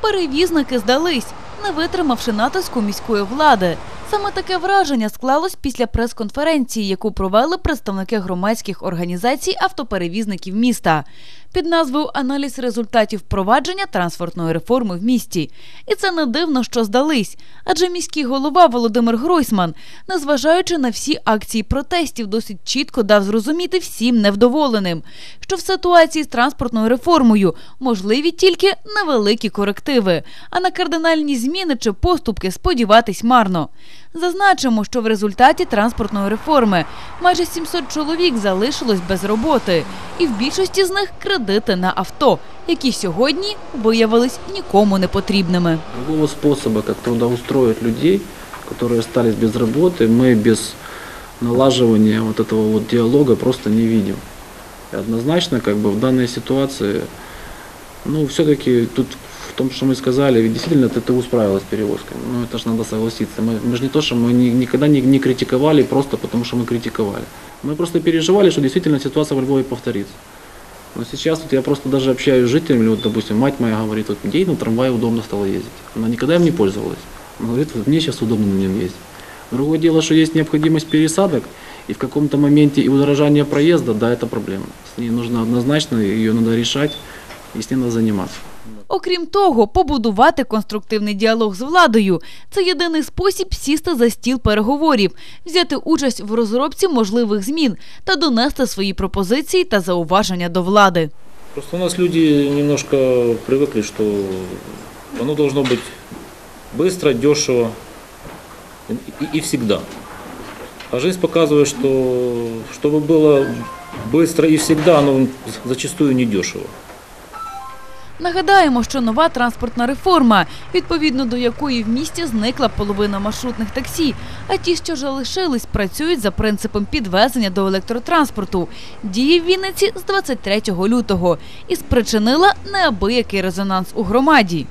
Перевізники здались, не витримавши натиску міської влади. Саме таке враження склалось після прес-конференції, яку провели представники громадських організацій автоперевізників міста під назвою Аналіз результатів впровадження транспортної реформи в місті. І це не дивно, що здались. Адже міський голова Володимир Гройсман, незважаючи на всі акції протестів, досить чітко дав зрозуміти всім невдоволеним, що в ситуації з транспортною реформою можливі тільки невеликі корективи, а на кардинальні зміни чи поступки сподіватись марно. Зазначимо, що в результаті транспортної реформи майже 700 чоловік залишилось без роботи, і в більшості з них кредити на авто, які сьогодні виявились нікому не потрібними. Другого способа, как трудоустроить людей, которые остались без работы, мы без налаживания вот этого вот диалога просто не видим. И однозначно, как бы в данной ситуации, ну, все-таки тут в том, что мы сказали, ведь действительно ТТУ справилась с перевозками. Ну, это же надо согласиться. Мы, мы же не то, что мы ни- никогда не, не критиковали просто потому, что мы критиковали. Мы просто переживали, что действительно ситуация во Львове повторится. Но сейчас вот я просто даже общаюсь с жителями, вот, допустим, мать моя говорит, вот ей на трамвае удобно стало ездить. Она никогда им не пользовалась. Она говорит, вот мне сейчас удобно на нем ездить. Другое дело, что есть необходимость пересадок, и в каком-то моменте и удорожание проезда, да, это проблема. С ней нужно однозначно, ее надо решать, и с ней надо заниматься. Окрім того, побудувати конструктивний діалог з владою це єдиний спосіб сісти за стіл переговорів, взяти участь в розробці можливих змін та донести свої пропозиції та зауваження до влади. Просто у нас люди немножко привыкли, что оно должно быть быстро, дешево и, и всегда. А жизнь показывает, что чтобы было быстро и всегда, оно зачастую не дешево. Нагадаємо, що нова транспортна реформа, відповідно до якої в місті зникла половина маршрутних таксі, а ті, що залишились, працюють за принципом підвезення до електротранспорту, діє в Вінниці з 23 лютого і спричинила неабиякий резонанс у громаді.